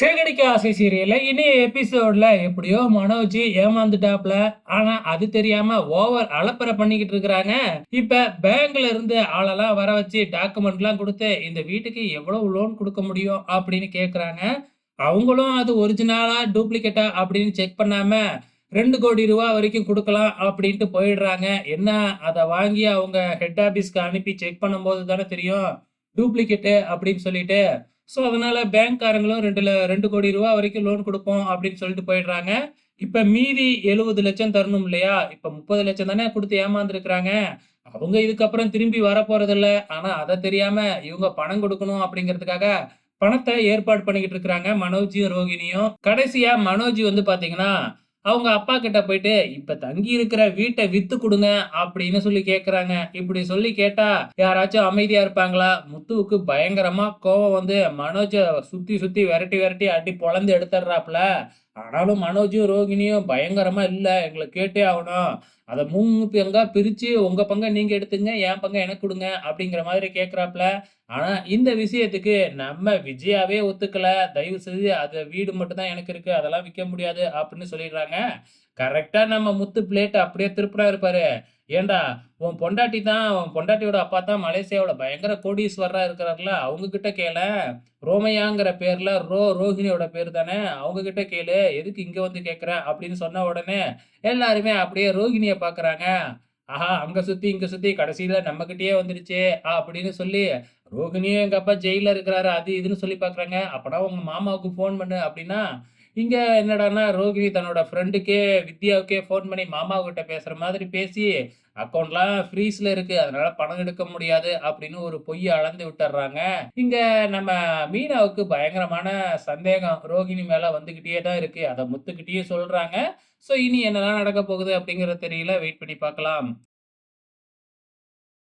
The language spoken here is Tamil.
சேகரிக்க ஆசை சீரியல்ல இனி எபிசோட்ல எப்படியோ மனோஜி ஏமாந்துட்டாப்ல. ஆனா அது தெரியாம ஓவர் அலப்பறை பண்ணிக்கிட்டு இருக்கிறாங்க. இப்ப பேங்க்ல இருந்து ஆளெல்லாம் வர வச்சு டாக்குமெண்ட் எல்லாம் கொடுத்து இந்த வீட்டுக்கு எவ்வளவு லோன் கொடுக்க முடியும் அப்படின்னு கேக்குறாங்க. அவங்களும் அது ஒரிஜினலா டூப்ளிகேட்டா அப்படின்னு செக் பண்ணாம ரெண்டு கோடி ரூபா வரைக்கும் கொடுக்கலாம் அப்படின்ட்டு போயிடுறாங்க. என்ன அதை வாங்கி அவங்க ஹெட் ஆபீஸ்க்கு அனுப்பி செக் பண்ணும்போது தானே தெரியும்? டூப்ளிகேட்டு அப்படின்னு சொல்லிட்டு ஸோ அதனால பேங்க்காரங்களும் ரெண்டு ரெண்டு கோடி ரூபா வரைக்கும் லோன் கொடுப்போம் அப்படின்னு சொல்லிட்டு போயிடுறாங்க. இப்போ மீதி எழுபது லட்சம் தரணும் இல்லையா? இப்போ முப்பது லட்சம் தானே கொடுத்து ஏமாந்துருக்குறாங்க. அவங்க இதுக்கப்புறம் திரும்பி வர ஆனால் அதை தெரியாம இவங்க பணம் கொடுக்கணும் அப்படிங்கிறதுக்காக பணத்தை ஏற்பாடு பண்ணிக்கிட்டு இருக்கிறாங்க மனோஜியும் ரோகிணியும். கடைசியா மனோஜி வந்து பாத்தீங்கன்னா அவங்க அப்பா கிட்ட போயிட்டு இப்ப தங்கி இருக்கிற வீட்டை வித்து கொடுங்க அப்படின்னு சொல்லி கேக்குறாங்க. இப்படி சொல்லி கேட்டா யாராச்சும் அமைதியா இருப்பாங்களா? முத்துவுக்கு பயங்கரமா கோவம் வந்து மனோஜ சுத்தி சுத்தி விரட்டி விரட்டி அடி பொழந்து எடுத்துடுறாப்புல. ஆனாலும் மனோஜும் ரோகிணியும் பயங்கரமா இல்லை எங்களை கேட்டே ஆகணும். அதை மூணு பங்கா பிரிச்சு உங்க பங்கை நீங்க எடுத்துங்க என் பங்கை எனக்கு கொடுங்க அப்படிங்கிற மாதிரி கேட்குறாப்புல ஆனா இந்த விஷயத்துக்கு நம்ம விஜயாவே ஒத்துக்கல. தயவு செய்து அது வீடு மட்டும் தான் எனக்கு இருக்கு அதெல்லாம் விற்க முடியாது அப்படின்னு சொல்லிடுறாங்க. கரெக்டா நம்ம முத்து பிளேட் அப்படியே திருப்பினா இருப்பாரு. ஏண்டா உன் பொண்டாட்டி தான் உன் பொண்டாட்டியோட அப்பா தான் மலேசியாவோட பயங்கர கோடீஸ்வரராக இருக்கிறார்ல அவங்க கிட்ட கேள. ரோமையாங்கிற பேர்ல ரோ ரோஹிணியோட பேர் தானே அவங்க கிட்ட கேளு. எதுக்கு இங்க வந்து கேட்குற அப்படின்னு சொன்ன உடனே எல்லாருமே அப்படியே ரோஹிணியை பார்க்குறாங்க ஆஹா அங்க சுத்தி இங்க சுத்தி கடைசியில நம்ம கிட்டயே அப்படின்னு சொல்லி ரோஹிணியும் எங்க அப்பா ஜெயில இருக்கிறாரு அது இதுன்னு சொல்லி பாக்குறாங்க. அப்பனா உங்க மாமாவுக்கு ஃபோன் பண்ணு அப்படின்னா இங்க என்னடான்னா ரோகிணி தன்னோட ஃப்ரெண்டுக்கே வித்யாவுக்கே ஃபோன் பண்ணி மாமாவுக்கிட்ட பேசுற மாதிரி பேசி அக்கௌண்ட்லாம் ஃப்ரீஸ்ல இருக்கு அதனால பணம் எடுக்க முடியாது அப்படின்னு ஒரு பொய்யை அளந்து விட்டுறாங்க. இங்க நம்ம மீனாவுக்கு பயங்கரமான சந்தேகம். ரோகிணி மேல வந்துகிட்டே தான் இருக்கு. அதை முத்துக்கிட்டேயே சொல்றாங்க. ஸோ இனி என்னெல்லாம் நடக்க போகுது அப்படிங்கிறத தெரியல. வெயிட் பண்ணி பார்க்கலாம்.